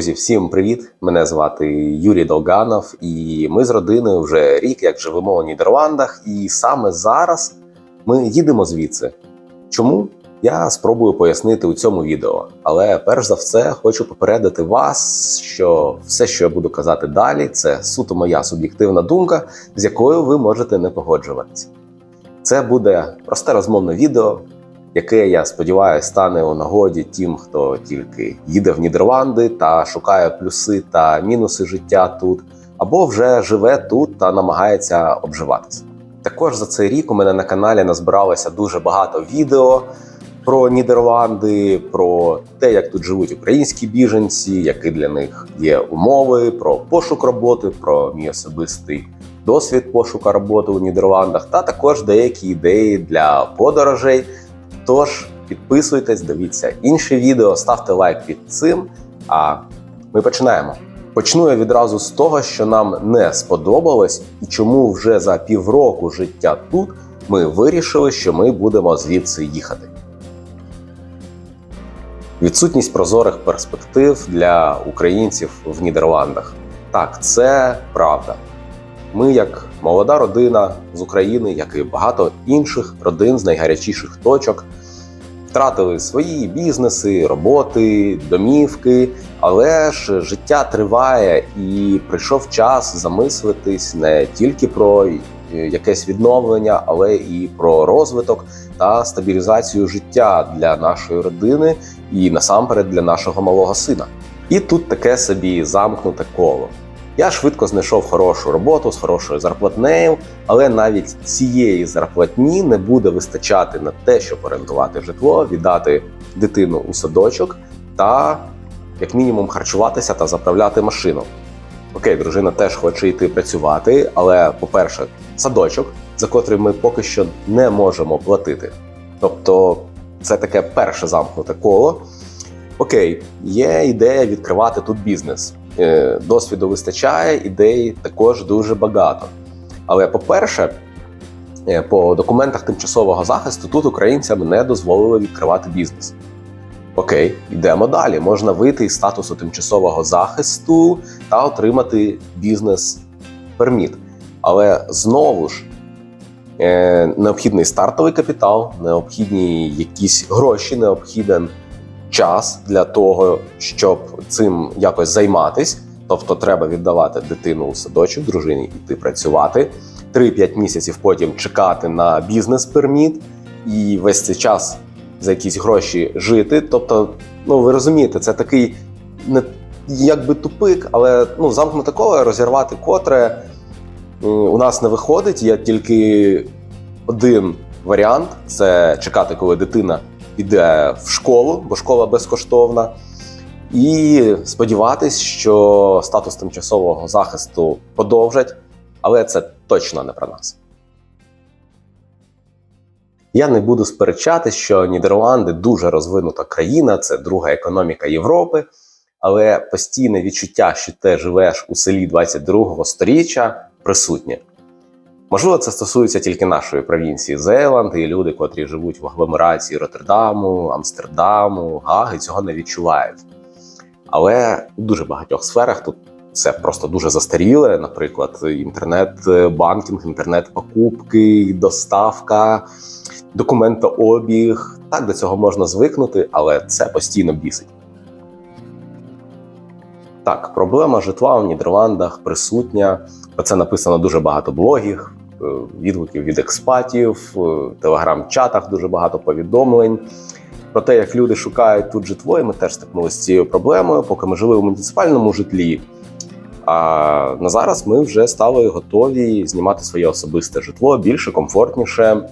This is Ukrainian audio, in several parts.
Друзі, всім привіт! Мене звати Юрій Долганов, і ми з родиною вже рік як живемо у Нідерландах. І саме зараз ми їдемо звідси. Чому? Я спробую пояснити у цьому відео. Але перш за все хочу попередити вас, що все, що я буду казати далі, це суто моя суб'єктивна думка, з якою ви можете не погоджуватися. Це буде просте розмовне відео, яке я сподіваюся стане у нагоді тим, хто тільки їде в Нідерланди та шукає плюси та мінуси життя тут, або вже живе тут та намагається обживатися. Також за цей рік у мене на каналі назбиралося дуже багато відео про Нідерланди, про те, як тут живуть українські біженці, які для них є умови, про пошук роботи, про мій особистий досвід пошуку роботи у Нідерландах, та також деякі ідеї для подорожей. Тож підписуйтесь, дивіться інші відео, ставте лайк під цим. А ми починаємо. Почну я відразу з того, що нам не сподобалось, і чому вже за півроку життя тут ми вирішили, що ми будемо звідси їхати. Відсутність прозорих перспектив для українців в Нідерландах. Так, це правда. Ми, як молода родина з України, як і багато інших родин з найгарячіших точок, втратили свої бізнеси, роботи, домівки. Але ж життя триває, і прийшов час замислитись не тільки про якесь відновлення, але і про розвиток та стабілізацію життя для нашої родини і насамперед для нашого малого сина. І тут таке собі замкнуте коло. Я швидко знайшов хорошу роботу з хорошою зарплатнею, але навіть цієї зарплатні не буде вистачати на те, щоб орендувати житло, віддати дитину у садочок та, як мінімум, харчуватися та заправляти машину. Окей, дружина теж хоче йти працювати, але, по-перше, садочок, за котрий ми поки що не можемо платити. Тобто, це таке перше замкнуте коло. Окей, є ідея відкривати тут бізнес. Е, досвіду вистачає, ідей також дуже багато. Але по-перше, е, по документах тимчасового захисту тут українцям не дозволили відкривати бізнес. Окей, йдемо далі. Можна вийти із статусу тимчасового захисту та отримати бізнес-перміт. Але знову ж е, необхідний стартовий капітал, необхідні якісь гроші, необхіден час для того, щоб цим якось займатись. Тобто, треба віддавати дитину у садочок, дружині йти працювати 3-5 місяців. Потім чекати на бізнес-перміт і весь цей час за якісь гроші жити. Тобто, ну ви розумієте, це такий не якби тупик, але ну замкнуте коло розірвати котре у нас не виходить. Є тільки один варіант: це чекати, коли дитина піде в школу, бо школа безкоштовна, і сподіватись, що статус тимчасового захисту подовжать, але це точно не про нас. Я не буду сперечатись, що Нідерланди дуже розвинута країна, це друга економіка Європи, але постійне відчуття, що ти живеш у селі 22-го сторіччя, присутнє. Можливо, це стосується тільки нашої провінції Зеланд, і люди, котрі живуть в агломерації Роттердаму, Амстердаму, Гаги, цього не відчувають. Але у дуже багатьох сферах тут це просто дуже застаріле. Наприклад, інтернет-банкінг, інтернет-покупки, доставка, документообіг. Так, до цього можна звикнути, але це постійно бісить. Так, проблема житла в Нідерландах присутня. Про це написано дуже багато блогів, е, відгуків від експатів, в телеграм-чатах дуже багато повідомлень. Про те, як люди шукають тут житло, і ми теж стикнулися з цією проблемою, поки ми жили у муніципальному житлі. А на зараз ми вже стали готові знімати своє особисте житло більше, комфортніше.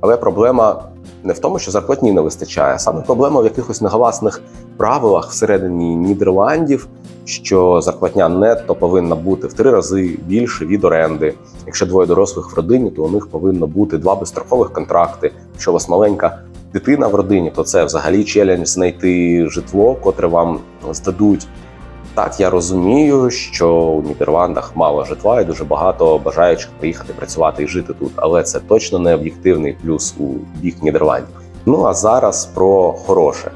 Але проблема не в тому, що зарплатні не вистачає, а саме проблема в якихось негласних правилах всередині Нідерландів, що зарплатня нетто повинна бути в три рази більше від оренди. Якщо двоє дорослих в родині, то у них повинно бути два безстрокових контракти. Якщо у вас маленька дитина в родині, то це взагалі челендж знайти житло, котре вам здадуть. Так, я розумію, що у Нідерландах мало житла і дуже багато бажаючих приїхати працювати і жити тут, але це точно не об'єктивний плюс у бік Нідерландів. Ну а зараз про хороше.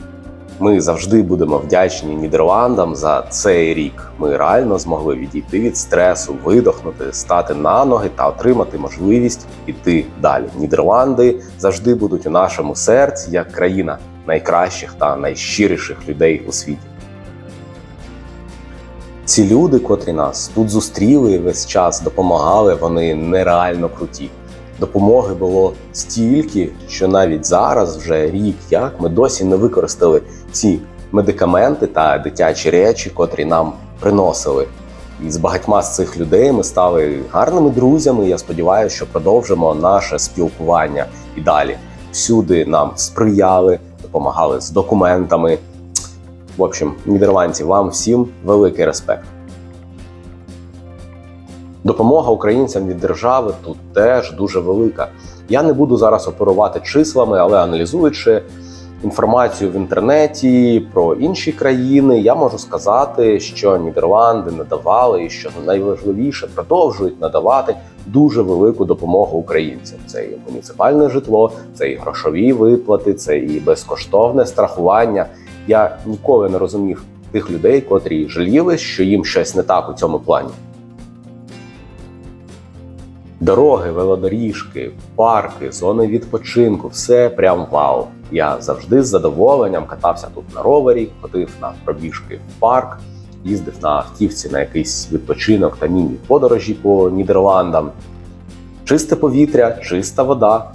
Ми завжди будемо вдячні Нідерландам за цей рік. Ми реально змогли відійти від стресу, видохнути, стати на ноги та отримати можливість іти далі. Нідерланди завжди будуть у нашому серці як країна найкращих та найщиріших людей у світі. Ці люди, котрі нас тут зустріли весь час допомагали, вони нереально круті. Допомоги було стільки, що навіть зараз, вже рік, як ми досі не використали ці медикаменти та дитячі речі, котрі нам приносили. І з багатьма з цих людей ми стали гарними друзями. Я сподіваюся, що продовжимо наше спілкування і далі. Всюди нам сприяли, допомагали з документами. В общем, нідерландці, вам всім великий респект. Допомога українцям від держави тут теж дуже велика. Я не буду зараз оперувати числами, але аналізуючи інформацію в інтернеті про інші країни, я можу сказати, що Нідерланди надавали і що найважливіше продовжують надавати дуже велику допомогу українцям. Це і муніципальне житло, це і грошові виплати, це і безкоштовне страхування. Я ніколи не розумів тих людей, котрі жаліли, що їм щось не так у цьому плані. Дороги, велодоріжки, парки, зони відпочинку все прям вау. Я завжди з задоволенням катався тут на ровері, ходив на пробіжки в парк, їздив на автівці на якийсь відпочинок та міні-подорожі по Нідерландам. Чисте повітря, чиста вода,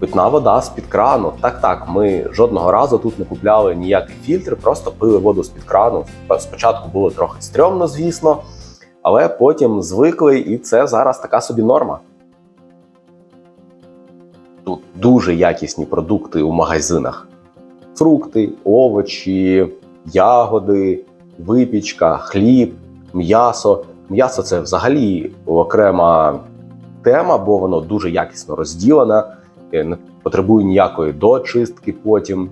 питна вода з-під крану. Так, так, ми жодного разу тут не купляли ніякий фільтр, просто пили воду з-під крану. Спочатку було трохи стрьомно, звісно, але потім звикли, і це зараз така собі норма. Тут дуже якісні продукти у магазинах: фрукти, овочі, ягоди, випічка, хліб, м'ясо. М'ясо це взагалі окрема тема, бо воно дуже якісно розділене, не потребує ніякої дочистки потім.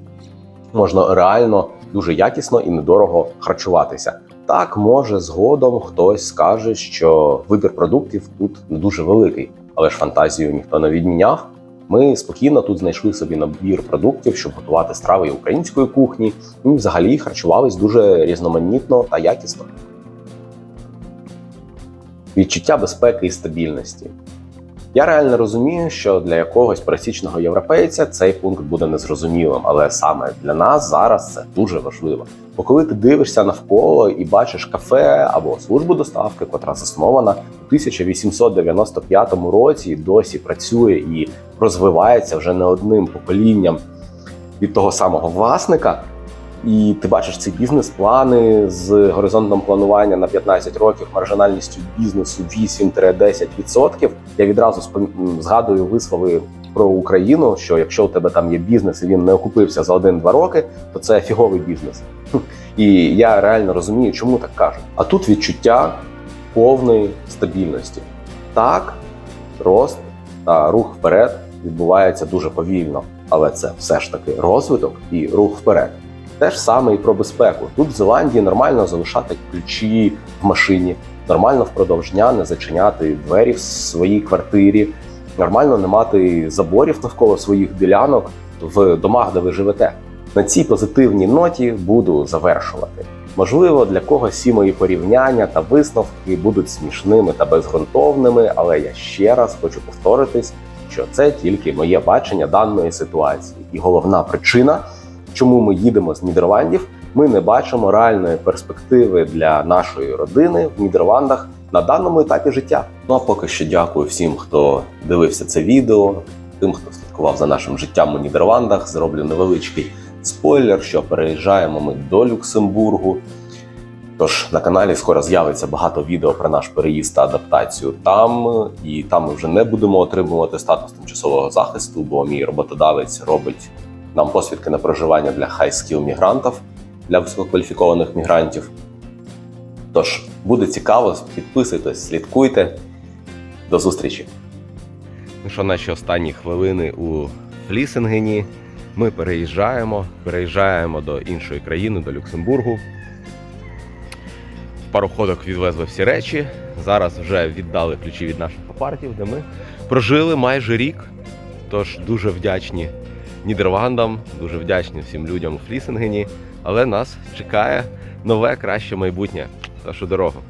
Можна реально дуже якісно і недорого харчуватися. Так, може, згодом хтось скаже, що вибір продуктів тут не дуже великий, але ж фантазію ніхто не відміняв. Ми спокійно тут знайшли собі набір продуктів, щоб готувати страви української кухні, і взагалі харчувались дуже різноманітно та якісно. Відчуття безпеки і стабільності. Я реально розумію, що для якогось пересічного європейця цей пункт буде незрозумілим, але саме для нас зараз це дуже важливо. Бо коли ти дивишся навколо і бачиш кафе або службу доставки, котра заснована у 1895 році і досі працює і розвивається вже не одним поколінням від того самого власника. І ти бачиш ці бізнес-плани з горизонтом планування на 15 років, маржинальністю бізнесу 8-10%. Я відразу згадую вислови про Україну, що якщо у тебе там є бізнес і він не окупився за 1-2 роки, то це фіговий бізнес. І я реально розумію, чому так кажуть. А тут відчуття повної стабільності. Так, рост та рух вперед відбувається дуже повільно, але це все ж таки розвиток і рух вперед. Те ж саме і про безпеку. Тут в Зеландії нормально залишати ключі в машині, нормально впродовж дня не зачиняти двері в своїй квартирі, нормально не мати заборів навколо своїх ділянок в домах, де ви живете. На цій позитивній ноті буду завершувати. Можливо, для когось всі мої порівняння та висновки будуть смішними та безґрунтовними, але я ще раз хочу повторитись, що це тільки моє бачення даної ситуації, і головна причина чому ми їдемо з Нідерландів, ми не бачимо реальної перспективи для нашої родини в Нідерландах на даному етапі життя. Ну а поки що дякую всім, хто дивився це відео, тим, хто слідкував за нашим життям у Нідерландах. Зроблю невеличкий спойлер, що переїжджаємо ми до Люксембургу. Тож на каналі скоро з'явиться багато відео про наш переїзд та адаптацію там, і там ми вже не будемо отримувати статус тимчасового захисту, бо мій роботодавець робить нам посвідки на проживання для хай-скіл мігрантів, для висококваліфікованих мігрантів. Тож буде цікаво, підписуйтесь, слідкуйте. До зустрічі. Ну що, наші останні хвилини у Флісингені. Ми переїжджаємо, переїжджаємо до іншої країни, до Люксембургу. Пароходок відвезли всі речі. Зараз вже віддали ключі від наших апартів, де ми прожили майже рік. Тож дуже вдячні Нідерландам, дуже вдячні всім людям у Флісингені але нас чекає нове краще майбутнє. Нашу дорогу.